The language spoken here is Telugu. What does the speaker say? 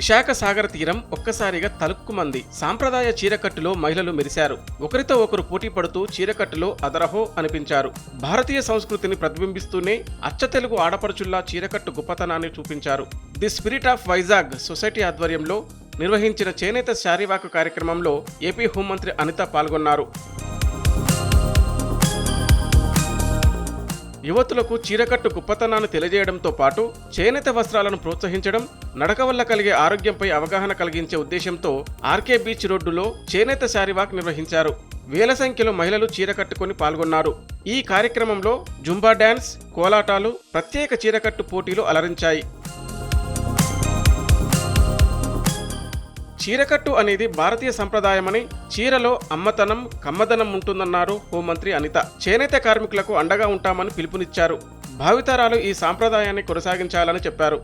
విశాఖ సాగర తీరం ఒక్కసారిగా తలుక్కుమంది. సాంప్రదాయ చీరకట్టులో మహిళలు మెరిశారు. ఒకరితో ఒకరు పోటీ పడుతూ చీరకట్టులో అదరహో అనిపించారు. భారతీయ సంస్కృతిని ప్రతిబింబిస్తూనే అచ్చ తెలుగు ఆడపడుచుల్లా చీరకట్టు గొప్పతనాన్ని చూపించారు. The spirit of Vizag society ఆధ్వర్యంలో నిర్వహించిన చేనేత శారీవాక కార్యక్రమంలో ఏపీ హోంమంత్రి అనిత పాల్గొన్నారు. యువతులకు చీరకట్టు గొప్పతనాన్ని తెలియజేయడంతో పాటు చేనేత వస్త్రాలను ప్రోత్సహించడం నడక వల్ల కలిగే ఆరోగ్యంపై అవగాహన కలిగించే ఉద్దేశంతో ఆర్కే బీచ్ రోడ్డులో చేనేత శారీవాక్ నిర్వహించారు. వేల సంఖ్యలో మహిళలు చీర కట్టుకుని పాల్గొన్నారు. ఈ కార్యక్రమంలో జుంబా డ్యాన్స్ కోలాటాలు ప్రత్యేక చీరకట్టు పోటీలు అలరించాయి. చీరకట్టు అనేది భారతీయ సంప్రదాయమని చీరలో అమ్మతనం కమ్మదనం ఉంటుందన్నారు హోంమంత్రి అనిత. చేనేత కార్మికులకు అండగా ఉంటామని పిలుపునిచ్చారు. భావితరాలు ఈ సాంప్రదాయాన్ని కొనసాగించాలని చెప్పారు.